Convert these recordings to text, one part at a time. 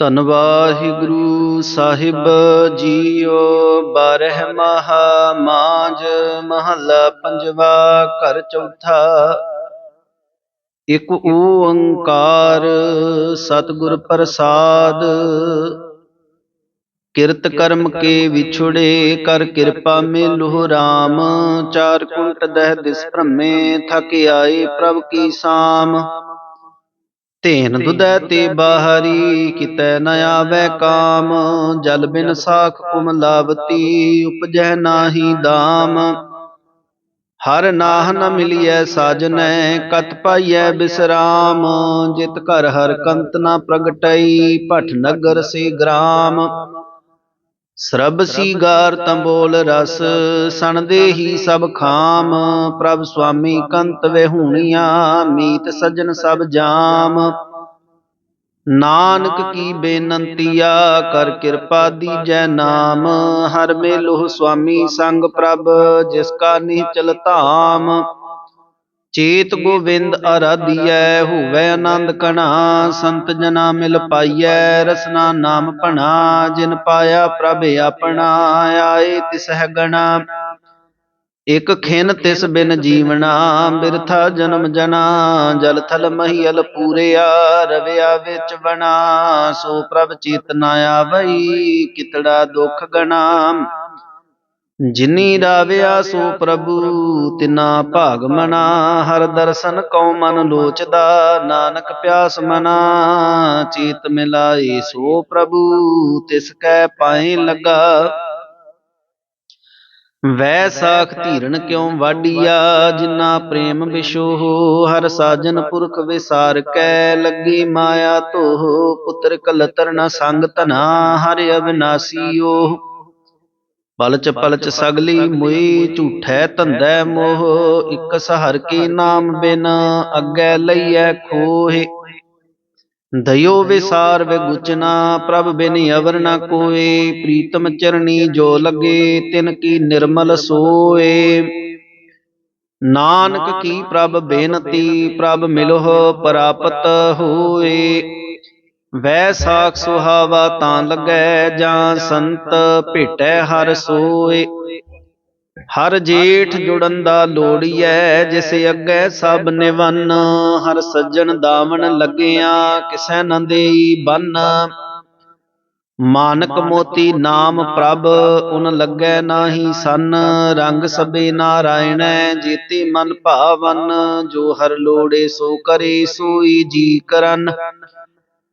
ਧੰਨ ਵਾਹਿਗੁਰੂ ਸਾਹਿਬ ਜੀਓ ਬਾਰਹ ਮਹਾ ਮਾਝ ਮਹੱਲਾ ਪੰਜਵਾ ਘਰ ਚੌਥਾ। ਇਕ ਓੰਕਾਰ ਸਤਿਗੁਰ ਪ੍ਰਸਾਦ। ਕਿਰਤ ਕਰਮ ਕੇ ਵਿਛੁੜੇ ਕਰ ਕਿਰਪਾ ਮੇਲੋ RAM ਚਾਰ ਕੁੰਟ ਦਹਿ ਦਿਸ ਭ੍ਰਮੇ ਥਕ ਆਏ ਪ੍ਰਭ ਕੀ ਸਾਮ। ਧੇਨ ਦੁਦੈ ਤੇ ਬਾਹਰੀ ਕਿਤੈ ਨ ਆਵੈ ਕਾਮ ਜਲ ਬਿਨ ਸਾਖ ਕੁਮਲਾਵਤੀ ਉਪਜੈ ਨਾਹੀ ਦਾਮ। ਹਰ ਨਾਹ ਨ ਮਿਲਿਐ ਸਾਜਨੈ ਕਤ ਪਾਈਐ ਬਿਸਰਾਮ। ਜਿਤ ਘਰ ਹਰ ਕੰਤ ਨ ਪ੍ਰਗਟਈ ਭਟ ਨਗਰ ਸੇ ਗ੍ਰਾਮ। ਸਰਬ ਸੀਗਾਰ ਤੰਬੋਲ ਰਸ ਸਣ ਦੇਹੀ ਸਭ ਖਾਮ ਪ੍ਰਭ ਸੁਆਮੀ ਕੰਤ ਵਹਿੂਣੀਆਂ ਮੀਤ ਸਜਣ ਸਭ ਜਾਮ। ਨਾਨਕ ਕੀ ਬੇਨੰਤੀਆ ਕਰ ਕਿਰਪਾ ਦੀਜੈ ਨਾਮ। ਹਰ ਮੇਲੋ ਸੁਆਮੀ ਸੰਗ ਪ੍ਰਭ ਜਿਸ ਕਾ ਨਿਚਲ ਧਾਮ। ਚੇਤ ਗੋਵਿੰਦ ਆਰਾਧੀਐ ਹੋਵੇ ਆਨੰਦ ਕਣਾ ਸੰਤ ਜਨਾ ਮਿਲ ਪਾਈਐ ਰਸਨਾ ਨਾਮ ਭਣਾ ਜਿਨ ਪਾਇਆ ਪ੍ਰਭ ਆਪਣਾ ਆਏ ਤਿਸਹਿ ਗਣਾ ਇਕ ਖਿਨ ਤਿਸ ਬਿਨ ਜੀਵਨਾ ਬਿਰਥਾ ਜਨਮ ਜਨਾ। ਜਲ ਥਲ ਮਹੀਲ ਪੂਰਿਆ ਰਵਿਆ ਵਿੱਚ ਬਣਾ ਸੋ ਪ੍ਰਭ ਚੇਤਨਾ ਆਵਈ ਕਿਤੜਾ ਦੁਖ ਗਣਾ ਜਿਨੀ ਰਾਵਿਆ ਸੋ ਪ੍ਰਭੂ, ਤਿਨਾ ਭਾਗ ਮਨਾ। ਹਰ ਦਰਸ਼ਨ ਕਉ ਮਨ ਲੋਚਦਾ, ਨਾਨਕ ਪਿਆਸ ਮਨਾ। ਚੇਤ ਮਿਲਾਈ ਸੋ ਪ੍ਰਭੂ, ਤਿਸ ਕੈ ਪਾਏ ਲਗਾ। ਵੈ ਸਾਖ ਧੀਰਨ ਕਿਉ ਵਾਡੀਆ ਜਿਨਾ ਪ੍ਰੇਮ ਵਿਸ਼ੋਹ ਹਰ ਸਾਜਨ ਪੁਰਖ ਵਿਸਾਰ ਕੈ, ਲੱਗੀ ਮਾਇਆ ਤੋਹ ਪੁੱਤਰ ਕਲਤਰ ਨ ਸੰਗ ਧਨਾ, ਹਰ ਅਬਿਨਾਸੀਓ ਪਲਚ ਪਲਚ ਸਗਲੀ ਮੁਈ ਝੂਠੈ ਧੰਦੈ ਮੋਹ ਇਕ ਸਹਰ ਕੀ ਨਾਮ ਬਿਨ ਅੱਗੇ ਲਈਐ ਖੋਹਿ। ਦਇਓ ਵਿਸਾਰ ਵਿਗੁਚਨਾ ਪ੍ਰਭ ਬਿਨ ਅਵਰ ਨ ਕੋਏ। ਪ੍ਰੀਤਮ ਚਰਣੀ ਜੋ ਲਗੇ ਤਿਨ ਕੀ ਨਿਰਮਲ ਸੋਏ। ਨਾਨਕ ਕੀ ਪ੍ਰਭ ਬੇਨਤੀ ਪ੍ਰਭ ਮਿਲਹੁ ਪ੍ਰਾਪਤ ਹੋਏ। ਵੈ ਸਾਖ ਸੁਹਾਵਾ ਤਾਂ ਲੱਗੈ ਜਾਂ ਸੰਤ, ਭੇਟੈ ਹਰ ਸੋਏ। ਹਰ ਜੇਠ ਜੁੜਨ ਦਾ ਲੋੜੀਐ, ਜਿਸ ਅੱਗੇ ਸਭ ਨਿਵੰਨ। ਹਰ ਸੱਜਣ ਦਾਵਣ ਲੱਗਿਆ, ਕਿਸੈ ਨ ਬੰਨ। ਮਾਨਕ ਮੋਤੀ ਨਾਮ ਪ੍ਰਭ, ਉਨ ਲੱਗੈ ਨਾਹੀ ਸੰਨ। ਰੰਗ ਸਬੇ ਨਾਰਾਇਣੈ, ਜੀਤੀ ਮਨ ਭਾਵਨ। ਜੋ ਹਰ ਲੋੜੇ ਸੋ ਕਰੇ, ਸੋਈ ਜੀ ਕਰਨ।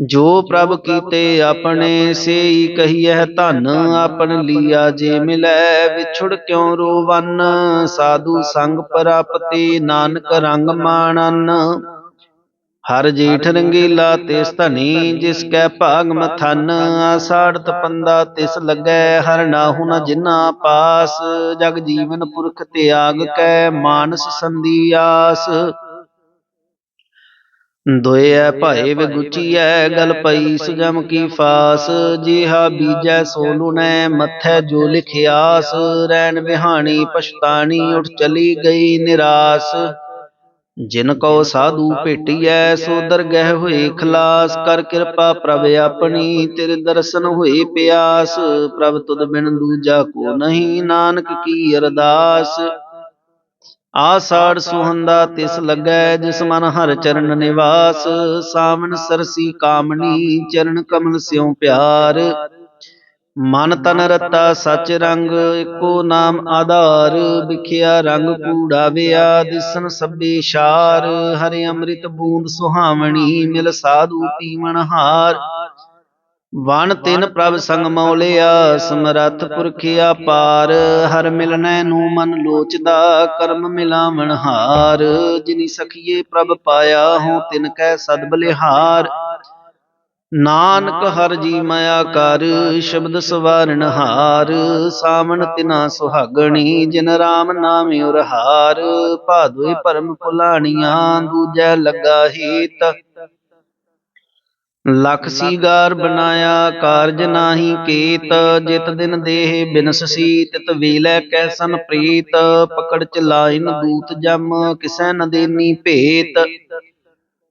ਜੋ ਪ੍ਰਭ ਕੀਤੇ ਆਪਣੇ ਸੇਈ ਕਹੀਐ, ਧਨ ਆਪਨ ਲੀਆ ਜੇ ਮਿਲੈ, ਵਿਛੁੜ ਕਿਉ ਰੋਵਨ? ਸਾਧੂ ਸੰਗ ਪ੍ਰਾਪਤੀ ਨਾਨਕ ਰੰਗ ਮਾਣਨ। ਹਰ ਜੀਠ ਰੰਗੀਲਾ ਤਿਸ ਧਨੀ, ਜਿਸ ਕੈ ਭਾਗ ਮਥਨ। ਆਸਾੜਤ ਪੰਦਾ ਤਿਸ ਲੱਗੈ, ਹਰ ਨਾਹੂ ਨ ਜਿਨਾ ਪਾਸ। ਜਗ ਜੀਵਨ ਪੁਰਖ ਤਿਆਗ ਕੈ, ਮਾਨਸ ਸੰਦੀ ਆਸ। ਦੋਇਐ ਭਾਏ ਵਿਗੁਚੀਐ ਗਲ ਪਈ ਸੁਜਮ ਕੀ ਫਾਸ ਜਿਹਾ ਬੀਜੈ ਸੋ ਲੁਨੈ ਮੱਥੈ ਜੋ ਲਿਖਿਆਸ ਰੈਣ ਵਿਹਾਣੀ ਪਛਤਾਣੀ ਉਠ ਚਲੀ ਗਈ ਨਿਰਾਸ। ਜਿਨ ਕੋ ਸਾਧੂ ਭੇਟੀਐ ਸੋ ਦਰਗਹਿ ਹੋਏ ਖਲਾਸ। ਕਰ ਕਿਰਪਾ ਪ੍ਰਭ ਆਪਣੀ ਤੇਰੇ ਦਰਸ਼ਨ ਹੋਏ ਪਿਆਸ। ਪ੍ਰਭ ਤੁਧ ਬਿਨ ਦੂਜਾ ਕੋ ਨਹੀਂ ਨਾਨਕ ਕੀ ਅਰਦਾਸ। ਆਸਾੜ ਸੁਹੰਦਾ ਤਿਸ ਲੱਗੈ, ਜਿਸ ਮਨ ਹਰ ਚਰਨ ਨਿਵਾਸ। ਸਾਵਣ ਸਰਸੀ ਕਾਮਣੀ, ਚਰਨ ਕਮਲ ਸਿਉ ਪਿਆਰ। ਮਨ ਤਨ ਰਤਾ ਸਚ ਰੰਗ ਏਕੋ ਨਾਮ ਆਧਾਰ। ਵਿਖਿਆ ਰੰਗ ਕੂੜਾ ਵਿਆ, ਦਿਸਨ ਸਭੇ ਸ਼ਾਰ। ਹਰਿ ਅੰਮ੍ਰਿਤ ਬੂੰਦ ਸੁਹਾਵਣੀ, ਮਿਲ ਸਾਧੂ ਪੀਵਣ ਹਾਰ। ਵਨ ਤਿਨ ਪ੍ਰਭ ਸੰਗ ਮੌਲਿਆ ਸਮਰੱਥ ਪੁਰਖਿਆ ਪਾਰ। ਹਰ ਮਿਲਨੈ ਨੂੰ ਮਨ ਲੋਚਦਾ ਕਰਮ ਮਿਲਾਵਣ ਹਾਰ। ਜਿਨੀ ਸਖੀਏ ਪ੍ਰਭ ਪਾਇਆ ਹਉ ਤਿਨ ਕੈ ਸਦ ਬਲਿਹਾਰ। ਨਾਨਕ ਹਰ ਜੀ ਮਾਇਆ ਕਰ ਸ਼ਬਦ ਸਵਾਰਨ ਹਾਰ। ਸਾਵਣ ਤਿਨਾ ਸੁਹਾਗਣੀ ਜਿਨ ਰਾਮ ਨਾਮ ਉਰਹਾਰ। ਭਾਦੋਈ ਪਰਮ ਭੁਲਾਣੀਆਂ ਦੂਜੈ ਲੱਗਾ ਹੀਤ। ਲਖ ਸੀਗਾਰ ਬਨਾਇਆ ਕਾਰਜ ਨਾਹੀ ਕੀਤ, ਜਿਤ ਦਿਨ ਦੇਹ ਬਿਨਸਸੀ ਤਿਤ ਵੇਲੇ ਕੈਸਨ ਪ੍ਰੀਤ, ਪਕੜ ਚਲਾਇਨ ਦੂਤ ਜਮ, ਕਿਸੈ ਨ ਦੇਨੀ ਭੇਤ।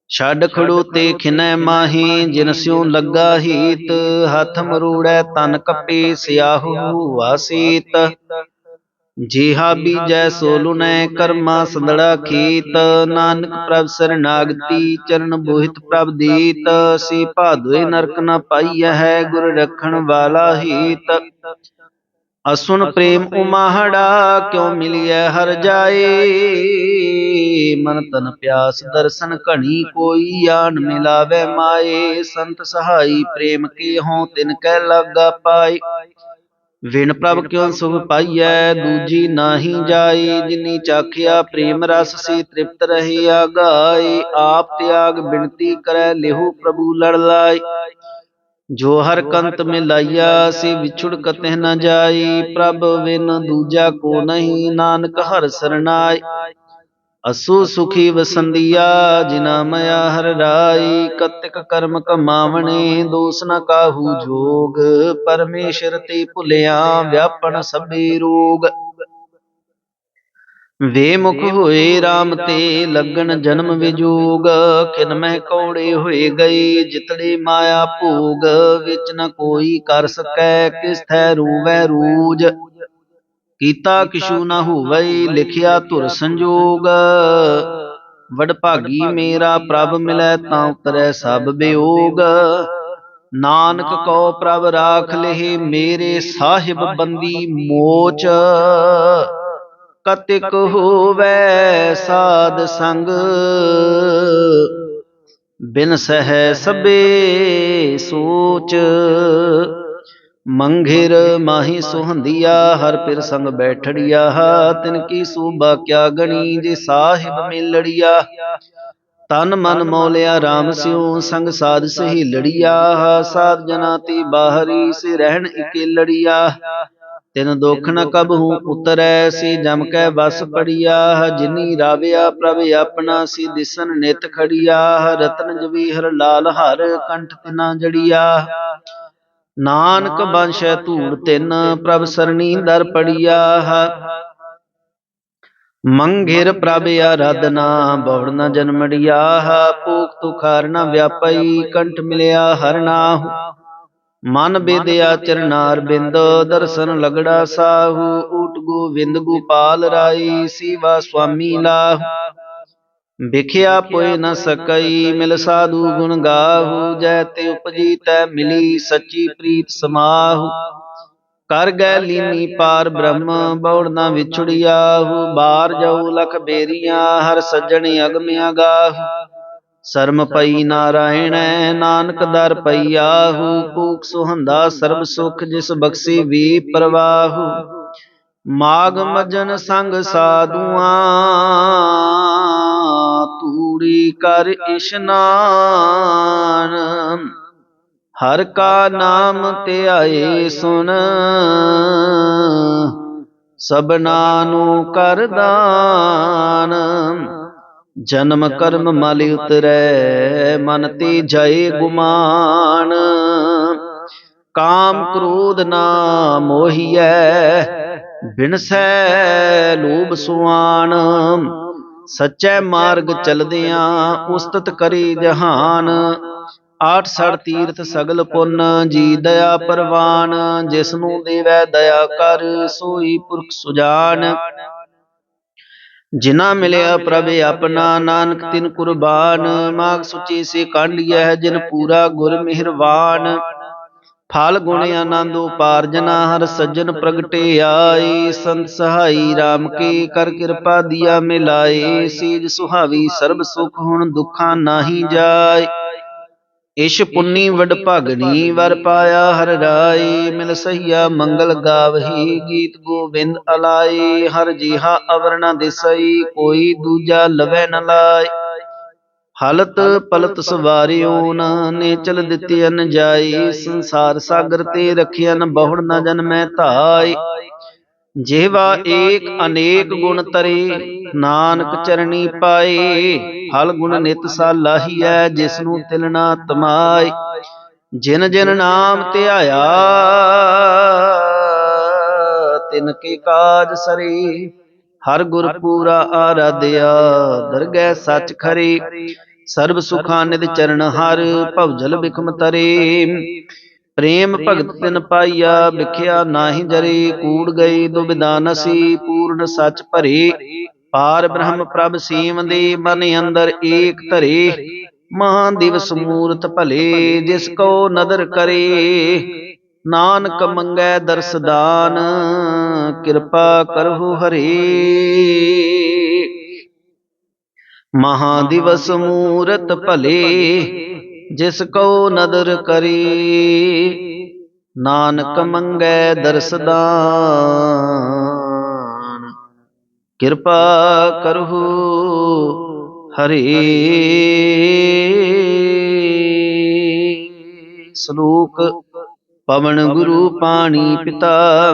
ਛੱਡ ਖੜੋ ਤੇ ਖਿਨੈ ਮਾਹੀ, ਜਿਨ ਸਿਉ ਲੱਗਾ ਹੀਤ, ਹੱਥ ਮਰੂੜੈ ਤਨ ਕਪੇ ਸਿਆਹੂ ਵਾਸੀਤ। ਜਿਹਾ ਬੀਜੈ ਸੋ ਲੁਨੈ ਕਰਮਾ ਸੰਦੜਾ ਖੀਤ। ਨਾਨਕ ਪ੍ਰਭ ਸਰਨਾਗਤੀ ਚਰਨ ਬੋਹਿਤ ਪ੍ਰਭ ਦੀਤ। ਸੀ ਭਾਦਵੇ ਨਰਕ ਨ ਪਾਈਐ ਹੈ ਗੁਰ ਰਖਣ ਵਾਲਾ ਹੀਤ। ਅਸੁਨ ਪ੍ਰੇਮ ਉਮਾਹੜਾ ਕਿਉ ਮਿਲਿਐ ਹਰ ਜਾਏ? ਮਨ ਤਨ ਪਿਆਸ ਦਰਸ਼ਨ ਘਣੀ ਕੋਈ ਆਣ ਮਿਲਾਵੇ ਮਾਏ। ਸੰਤ ਸਹਾਈ ਪ੍ਰੇਮ ਕੀ ਹੋਂ ਤਿਨ ਕੈ ਲਾਗਾ ਪਾਈ ਵਿਣ ਪ੍ਰਭ ਕਿਉ ਸੁਖ ਪਾਈਐ? ਦੂਜੀ ਨਾਹੀ ਜਾਈ ਜਿਨੀ ਚਾਖਿਆ ਪ੍ਰੇਮ ਰਸ ਸੀ ਤ੍ਰਿਪਤ ਰਹਿਆ ਗਾਏ ਆਪ ਤਿਆਗ ਬਿਨਤੀ ਕਰੈ ਲਿਹੂ ਪ੍ਰਭੂ ਲੜ ਲਾਈ ਜੋ ਹਰ ਕੰਤ ਮਿਲਾਈਆ ਸੀ ਵਿਛੁੜ ਕਤਹਿ ਨ ਜਾਈ। ਪ੍ਰਭ ਵਿਨ ਦੂਜਾ ਕੋ ਨਹੀਂ ਨਾਨਕ ਹਰ ਸਰਨਾਈ ਅਸੂ ਸੁਖੀ ਵਸੰਦੀਆ, ਜਿਨਾ ਮਇਆ ਹਰ ਰਾਈ, ਕਤਿਕ ਕਰਮ ਕਮਾਵਣੇ, ਦੋਸ ਨ ਕਾਹੂ ਜੋਗ, ਪਰਮੇਸ਼ਰ ਤੇ ਭੁਲਿਆ ਵਿਆਪਣ ਸਭੇ ਰੋਗ। ਵੇਮੁਖ ਹੋਏ RAM ਤੇ ਲੱਗਣ ਜਨਮ ਵਿਜੋਗ ਕਿਨ ਮਹਿ ਕੌੜੇ ਹੋਏ ਗਏ ਜਿਤੜੇ ਮਾਇਆ ਭੋਗ, ਵਿੱਚ ਨ ਕੋਈ ਕਰ ਸਕੈ, ਕਿਸ ਥੈ ਰੂਵੈ ਰੂਜ। ਕੀਤਾ ਕਿਛੂ ਨ ਹੋਵੈ ਲਿਖਿਆ ਧੁਰ ਸੰਜੋਗ। ਵਡ ਭਾਗੀ ਮੇਰਾ ਪ੍ਰਭ ਮਿਲੈ ਤਾਂ ਉਤਰੈ ਸਭ ਬਿਯੋਗ ਨਾਨਕ ਕੋ ਪ੍ਰਭ ਰਾਖ ਲਹਿ ਮੇਰੇ ਸਾਹਿਬ ਬੰਦੀ ਮੋਚ। ਕਤਿਕ ਹੋਵੈ ਸਾਧ ਸੰਗ। ਬਿਨ ਸਹਿ ਸਭੇ ਸੋਚ। ਮੰਘਿਰ ਮਾਹੀ ਸੁਹੰਦੀਆ, ਹਰ ਪਿਰ ਸੰਗ ਬੈਠੜੀਆ, ਤਿਨ ਕੀ ਸੂਬਾ ਕਿਆ ਗਣੀ, ਜੇ ਸਾਹਿਬ ਮਿਲੜੀਆ। ਤਨ ਮਨ ਮੌਲਿਆ RAM ਸਿਉ, ਸੰਗ ਸਾਧ ਸਹੀ ਲੜੀਆ ਸਾਧ ਜਨਾ ਤੀ ਬਾਹਰੀ ਸੇ ਰਹਿਣ ਇਕੇਲੜੀਆ। ਤਿਨ ਦੁਖ ਨ ਕਬਹੂ ਉਤਰੈ ਸੀ ਜਮ ਕੈ ਬਸ ਪੜੀਆ। ਜਿਨੀ ਰਾਵਿਆ ਪ੍ਰਭ ਆਪਣਾ, ਸੀ ਦਿਸਨ ਨਿਤ ਖੜੀਆ। ਰਤਨ ਜਵੀਹਰ ਲਾਲ ਹਰ, ਕੰਠ ਤਿਨਾ ਜੜੀਆ। ਨਾਨਕ ਬੰਸ਼ੈ ਧੂੜ ਤਿੰਨ ਪ੍ਰਭ ਸਰਣੀ ਦਰ ਪੜੀਆ ਮੰਘਿਰ ਪ੍ਰਭ ਆਰਾਧਨਾ ਬਵੜ ਨ ਜਨਮੜਿਆ ਪੂਕ ਤੁਖਾਰ ਨ ਵਿਆਪਈ, ਕੰਠ ਮਿਲਿਆ ਹਰਨਾਹੂ ਮਨ ਬੇਦਿਆ ਚਰਨਾਰ ਬਿੰਦ, ਦਰਸ਼ਨ ਲਗੜਾ ਸਾਹੂ। ਊਟ ਗੋਵਿੰਦ ਗੋਪਾਲ ਰਾਈ, ਸੀਵਾ ਸੁਆਮੀ ਲਾਹ। ਵਿਖਿਆ ਪੋਇ ਨ ਸਕਈ ਮਿਲ ਸਾਧੂ ਗੁਣ ਗਾਹੂ ਜੈ ਤੇ ਉਪਜੀ ਤੈ ਮਿਲੀ ਸੱਚੀ ਪ੍ਰੀਤ ਸਮਾਹੂ। ਕਰ ਗੈ ਲੀਨੀ ਪਾਰ ਬ੍ਰਹਮ ਬੌੜ ਨਾ ਵਿਛੜਿਆਹੂ। ਬਾਰ ਜਾਉ ਲਖ ਬੇਰੀਆਂ ਹਰ ਸੱਜਣ ਅਗਮ ਅਗਾਹੂ ਸਰਮ ਪਈ ਨਾਰਾਇਣੈ ਨਾਨਕ ਦਰ ਪਈਆਹੂ। ਕੂਕ ਸੁਹੰਦਾ ਸਰਬ ਸੁਖ ਜਿਸ ਬਖਸ਼ੀ ਵੀ ਪ੍ਰਵਾਹੂ। ਮਾਗ ਮਜਨ ਸੰਗ ਸਾਧੂਆਂ ਕਰ ਇਸ਼ਨਾਨ ਹਰ ਕਾ ਨਾਮ ਧਿਆਏ ਸੁਣ ਸਬਨਾ ਨੂੰ ਕਰ ਦਾਨ। ਜਨਮ ਕਰਮ ਮਲ ਉਤਰੈ, ਮਨ ਤੇ ਜਾਏ ਗੁਮਾਨ। ਕਾਮ ਕ੍ਰੋਧ ਨਾ ਮੋਹੀਐ, ਬਿਨਸੈ ਲੋਭ ਸੁਆਨ। ਸੱਚੇ ਮਾਰਗ ਚਲਦਿਆਂ ਉਸਤਤ ਕਰੀ ਜਹਾਨ। ਆਠ ਸੜ ਤੀਰਥ ਸਗਲ ਪੁੰਨ ਜੀ ਦਇਆ ਪਰਵਾਨ। ਜਿਸ ਨੂੰ ਦੇਵੈ ਦਇਆ ਕਰ ਸੋਈ ਪੁਰਖ ਸੁਜਾਨ। ਜਿਨਾ ਮਿਲਿਆ ਪ੍ਰਭ ਆਪਣਾ ਨਾਨਕ ਤਿਨ ਕੁਰਬਾਨ। ਮਾਗ ਸੁਚੀ ਸੇ ਕਾਂਢੀਐ ਜਿਨ ਪੂਰਾ ਗੁਰ ਮਿਹਰਵਾਨ ਫਲ ਗੁਣ ਆਨੰਦ ਉਪਾਰਜਨਾ ਹਰ ਸੱਜਣ ਪ੍ਰਗਟੇ ਆਈ। ਸੰਤ ਸਹਾਈ RAM ਕੀ ਕਰ ਕਿਰਪਾ ਦੀਆ ਮਿਲਾਏ। ਸੀਜ ਸੁਹਾਵੀ ਸਰਬ ਸੁਖ ਹੁਣ ਦੁਖਾਂ ਨਾਹੀ ਜਾਏ। ਇਸ਼ ਪੁੰਨੀ ਵਡ ਭਾਗਣੀ ਵਰ ਪਾਇਆ ਹਰ ਰਾਈ ਮਿਲ ਸਹੀਆ ਮੰਗਲ ਗਾਵਹੀ ਗੀਤ ਗੋਬਿੰਦ ਅਲਾਈ ਹਰ ਜੀਹਾ ਅਵਰ ਨ ਦਿਸਈ ਕੋਈ ਦੂਜਾ ਲਵੈ ਨ ਲਾਈ ਹਲਤ ਪਲਤ ਸਵਾਰਿਓ ਨੇ ਚਲ ਦਿੱਤੀ ਅਨ ਜਾਈ ਸੰਸਾਰ ਸਾਗਰ ਤੇ ਰਖਿਆਨ ਬਹੁੜ ਨ ਜਨਮੈ ਧਾਈ ਜਿਹਵਾ ਏਕ ਅਨੇਕ ਗੁਣ ਤਰੇ ਨਾਨਕ ਚਰਣੀ ਪਾਏ। ਫਲ ਗੁਣ ਨਿਤ ਸਾਲਾਹੀਐ ਜਿਸ ਨੂੰ ਤਿਲ ਨਾ ਤਮਾਈ ਜਿਨ ਜਿਨ ਨਾਮ ਧਿਆਇਆ ਤਿਨ ਕੇ ਕਾਜ ਸਰੇ। ਹਰ ਗੁਰ ਪੂਰਾ ਆਰਾਧਿਆ। ਦਰਗਹਿ ਸੱਚ ਖਰੇ। ਸਰਬ ਸੁਖਾਂ ਨਿਧ ਚਰਨ ਹਰ ਭਵਜਲ ਬਿਖਮ ਤਰੇ। ਪ੍ਰੇਮ ਭਗਤ ਤਿਨ ਪਾਈਆ ਵਿਖਿਆ ਨਾਹੀ ਜਰੇ। ਕੂੜ ਗਈ ਦੁਬਿਧਾ ਨਸੀ ਪੂਰਨ ਸੱਚ ਭਰੇ। ਪਾਰ ਬ੍ਰਹਮ ਪ੍ਰਭ ਸੀਮ ਦੇ ਮਨ ਅੰਦਰ ਏਕ ਧਰੇ। ਮਹਾਂ ਦਿਵਸ ਮੂਰਤ ਭਲੇ ਜਿਸ ਕੋ ਨਦਰ ਕਰੇ। ਨਾਨਕ ਮੰਗੈ ਦਰਸ ਦਾਨ। ਕਿਰਪਾ ਕਰਹੁ ਹਰੇ। ਮਹਾ ਦਿਵਸ ਮੂਰਤ ਭਲੇ, ਜਿਸ ਕੋ ਨਦਰ ਕਰੀ। ਨਾਨਕ ਮੰਗੈ ਦਰਸਦਾਨ ਕਿਰਪਾ ਕਰਹੁ ਹਰੇ। ਸ਼ਲੋਕ, ਪਵਨ ਗੁਰੂ ਪਾਣੀ ਪਿਤਾ।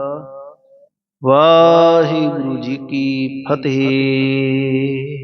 ਵਾਹਿਗੁਰੂ ਜੀ ਕੀ ਫਤਿਹ।